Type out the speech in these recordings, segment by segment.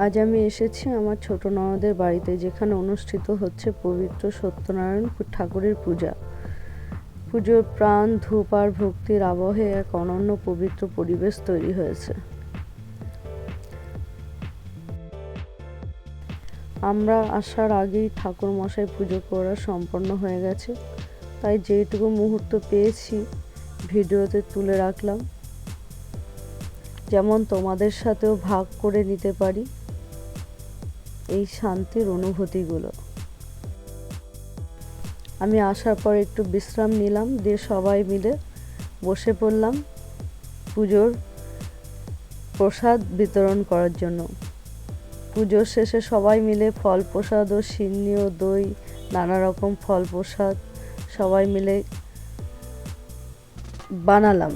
আজ আমি এসেছি আমার ছোট ননদের বাড়িতে, যেখানে অনুষ্ঠিত হচ্ছে পবিত্র সত্যনারায়ণ ঠাকুরের পূজা। পুজোর প্রাণ, ধূপ আর ভক্তির আবহে এক অনন্য পবিত্র পরিবেশ তৈরি হয়েছে। আমরা আসার আগেই ঠাকুর মশাই পুজো করা সম্পন্ন হয়ে গেছে। তাই যেইটুকু মুহূর্ত পেয়েছি, ভিডিওতে তুলে রাখলাম। যেমন তোমাদের সাথেও ভাগ করে নিতে পারি। এই শান্তির অনুভূতিগুলো। আমি আসার পর একটু বিশ্রাম নিলাম, দিয়ে সবাই মিলে বসে পড়লাম পুজোর প্রসাদ বিতরণ করার জন্য। পুজোর শেষে সবাই মিলে ফল প্রসাদ ও সিন্নি ও দই, নানা রকম ফল প্রসাদ সবাই মিলে বানালাম।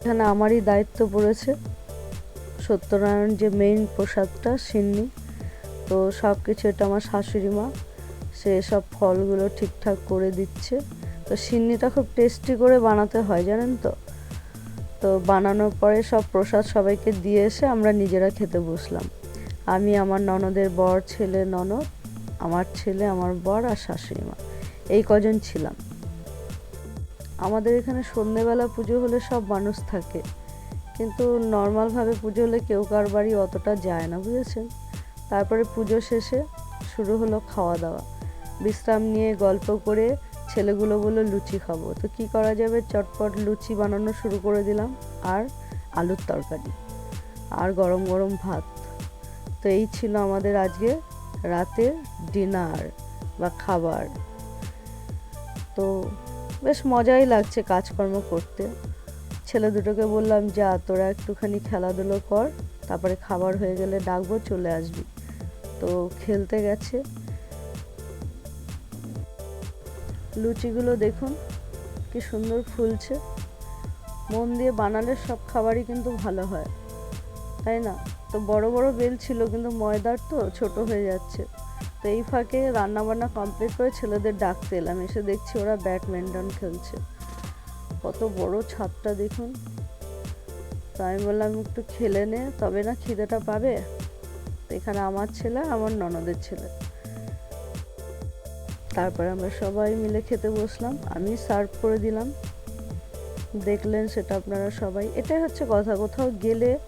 এখানে আমারই দায়িত্ব পড়েছে সত্যনারায়ণ যে মেইন প্রসাদটা, সিন্নি, তো সব কিছু এটা আমার শাশুড়ি মা, সে সব ফলগুলো ঠিকঠাক করে দিচ্ছে। তো সিন্নিটা খুব টেস্টি করে বানাতে হয়, জানেন তো? তো বানানোর পরে সব প্রসাদ সবাইকে দিয়ে এসে আমরা নিজেরা খেতে বসলাম। আমি, আমার ননদের বর, ছেলে, ননদ, আমার ছেলে, আমার বর আর শাশুড়ি মা, এই কজন ছিলাম। আমাদের এখানে সন্ধেবেলা পুজো হলে সব মানুষ থাকে। কিন্তু নর্মালভাবে পুজো হলে কেউ কার বাড়ি অতটা যায় না, বুঝেছেন? তারপরে পুজো শেষে শুরু হলো খাওয়া দাওয়া। বিশ্রাম নিয়ে গল্প করে ছেলেগুলো বলল, লুচি খাব। তো কি করা যাবে? চটপট লুচি বানানো শুরু করে দিলাম, আর আলুর তরকারি, আর গরম গরম ভাত। তো এই ছিল আমাদের আজকে রাতের ডিনার বা খাবার। তো বেশ মজাই লাগছে কাজকর্ম করতে। ছেলে দুটোকে বললাম, যা, তোরা একটুখানি খেলাধুলো কর, তারপরে খাবার হয়ে গেলে ডাকবো, চলে আসবি। তো খেলতে গেছে। লুচিগুলো দেখুন, কি সুন্দর ফুলছে। মন দিয়ে বানালে সব খাবারই কিন্তু ভালো হয়, তাই না? তো বড় বড় বেল ছিল, কিন্তু ময়দার তো ছোট হয়ে যাচ্ছে। তো এই ফাঁকে রান্না বান্না কমপ্লিট করে ছেলেদের ডাকতে এলাম, এসে দেখছি ওরা ব্যাডমিন্টন খেলছে। কত বড় ছাদটা দেখুন। তো আমি বললাম, একটু খেলে নে, তবে না খিদেটা পাবে? তো এখানে আমার ছেলে, আমার ননদের ছেলে। তারপরে আমরা সবাই মিলে খেতে বসলাম। আমি সার্ভ করে দিলাম। দেখলেন সেটা আপনারা সবাই। এটাই হচ্ছে কথা, কোথাও গেলে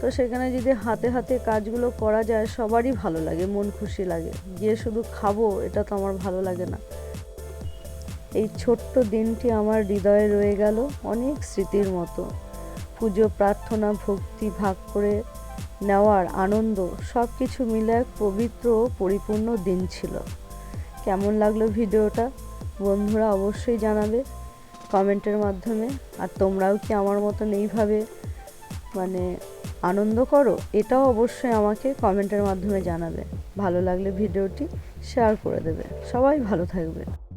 তো সেখানে যদি হাতে হাতে কাজগুলো করা যায়, সবারই ভালো লাগে, মন খুশি লাগে। গিয়ে শুধু খাব, এটা তো আমার ভালো লাগে না। এই ছোট্ট দিনটি আমার হৃদয়ে রয়ে গেল অনেক স্মৃতির মতো। পুজো, প্রার্থনা, ভক্তি ভাগ করে নেওয়ার আনন্দ সব কিছু মিলে এক পবিত্র ও পরিপূর্ণ দিন ছিল। কেমন লাগল ভিডিওটা? বন্ধুরা অবশ্যই জানাবে কমেন্টের মাধ্যমে। আর তোমরাও কি আমার মতন এইভাবে মানে আনন্দ করো? এটাও অবশ্যই আমাকে কমেন্টের মাধ্যমে জানাবে। ভালো লাগলে ভিডিওটি শেয়ার করে দেবে। সবাই ভালো থাকবে।